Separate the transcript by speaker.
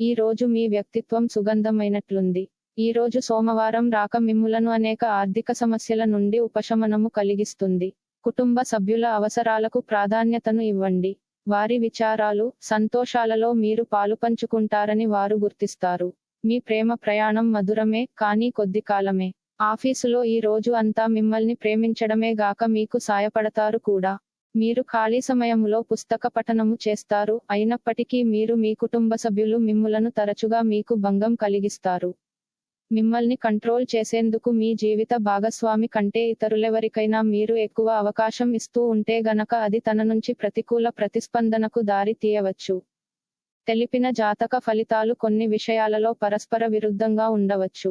Speaker 1: ఈ రోజు మీ వ్యక్తిత్వం సుగంధమైనట్లుంది. ఈ రోజు సోమవారం రాక మిమ్ములను అనేక ఆర్థిక సమస్యల నుండి ఉపశమనము కలిగిస్తుంది. కుటుంబ సభ్యుల అవసరాలకు ప్రాధాన్యతను ఇవ్వండి. వారి విచారాలు సంతోషాలలో మీరు పాలుపంచుకుంటారని వారు గుర్తిస్తారు. మీ ప్రేమ ప్రయాణం మధురమే కానీ కొద్ది కాలమే. ఆఫీసులో ఈ రోజు అంతా మిమ్మల్ని ప్రేమించడమే గాక మీకు సాయపడతారు కూడా. మీరు ఖాళీ సమయంలో పుస్తక పఠనము చేస్తారు అయినప్పటికీ మీరు మీ కుటుంబ సభ్యులు మిమ్ములను తరచుగా మీకు భంగం కలిగిస్తారు. మిమ్మల్ని కంట్రోల్ చేసేందుకు మీ జీవిత భాగస్వామి కంటే ఇతరులెవరికైనా మీరు ఎక్కువ అవకాశం ఇస్తూ ఉంటే గనక అది తన నుంచి ప్రతికూల ప్రతిస్పందనకు దారి తీయవచ్చు. తెలిపిన జాతక ఫలితాలు కొన్ని విషయాలలో పరస్పర విరుద్ధంగా ఉండవచ్చు.